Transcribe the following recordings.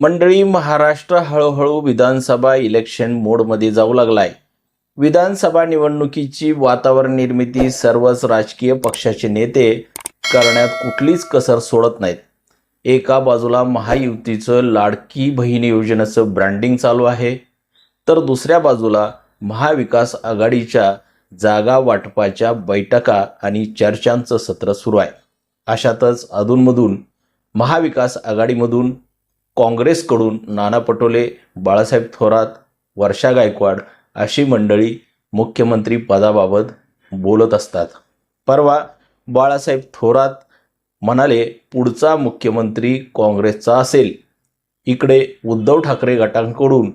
मंडळी महाराष्ट्र हळूहळू विधानसभा इलेक्शन मोडमध्ये जाऊ लागलाय. विधानसभा निवडणुकीची वातावरण निर्मिती सर्वच राजकीय पक्षाचे नेते करण्यात कुठलीच कसर सोडत नाहीत. एका बाजूला महायुतीचं लाडकी बहीण योजनेचं ब्रँडिंग चालू आहे तर दुसऱ्या बाजूला महाविकास आघाडीच्या जागा वाटपाच्या बैठका आणि चर्चांचं सत्र सुरू आहे. अशातच अधूनमधून महाविकास आघाडीमधून काँग्रेसकडून नाना पटोले बाळासाहेब थोरात वर्षा गायकवाड अशी मंडळी मुख्यमंत्री पदाबाबत बोलत असतात. परवा बाळासाहेब थोरात म्हणाले पुढचा मुख्यमंत्री काँग्रेसचा असेल. इकडे उद्धव ठाकरे गटांकडून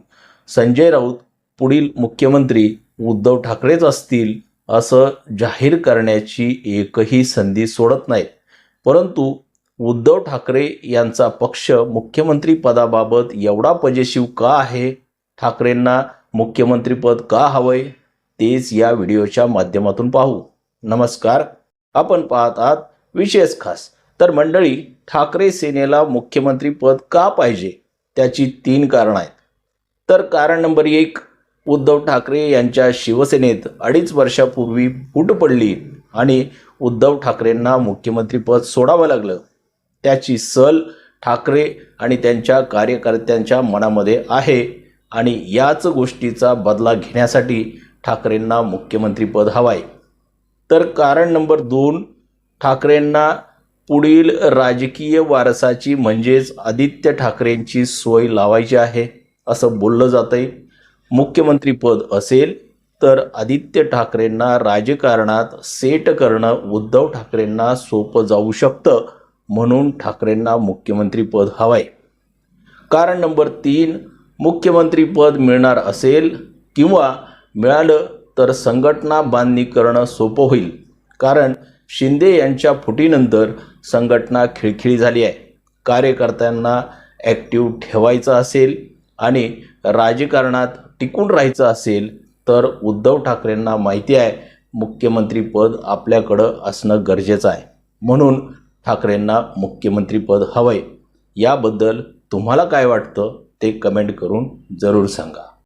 संजय राऊत पुढील मुख्यमंत्री उद्धव ठाकरेच असतील असं जाहीर करण्याची एकही संधी सोडत नाहीत. परंतु उद्धव ठाकरे यांचा पक्ष मुख्यमंत्री पदाबाबत एवढा पजेशिव का आहे? ठाकरेंना मुख्यमंत्रीपद का हवंय? तेच या व्हिडिओच्या माध्यमातून पाहू. नमस्कार. आपण पाहत आहात विशेष खास. तर मंडळी ठाकरे सेनेला मुख्यमंत्रीपद का पाहिजे? त्याची तीन कारणं आहेत. तर कारण नंबर एक उद्धव ठाकरे यांच्या शिवसेनेत अडीच वर्षापूर्वी फूट पडली आणि उद्धव ठाकरेंना मुख्यमंत्रीपद सोडावं लागलं. त्याची सल ठाकरे आणि त्यांच्या कार्यकर्त्यांच्या मनामध्ये आहे आणि याच गोष्टीचा बदला घेण्यासाठी ठाकरेंना मुख्यमंत्रीपद हवाय. तर कारण नंबर दोन ठाकरेंना पुढील राजकीय वारसाची म्हणजेच आदित्य ठाकरेंची सोय लावायची आहे असं बोललं जातं आहे मुख्यमंत्रीपद असेल तर आदित्य ठाकरेंना राजकारणात सेट करणं उद्धव ठाकरेंना सोपं जाऊ शकतं. म्हणून ठाकरेंना मुख्यमंत्रीपद हवंय. कारण नंबर तीन मुख्यमंत्रीपद मिळणार असेल किंवा मिळालं तर संघटना बांधणी करणं सोपं होईल. कारण शिंदे यांच्या फुटीनंतर संघटना खिळखिळी झाली आहे. कार्यकर्त्यांना ॲक्टिव्ह ठेवायचं असेल आणि राजकारणात टिकून राहायचं असेल तर उद्धव ठाकरेंना माहिती आहे मुख्यमंत्रीपद आपल्याकडं असणं गरजेचं आहे. म्हणून ठाकरेंना मुख्यमंत्रीपद हवंय. याबद्दल तुम्हाला काय वाटतं ते कमेंट करून जरूर सांगा.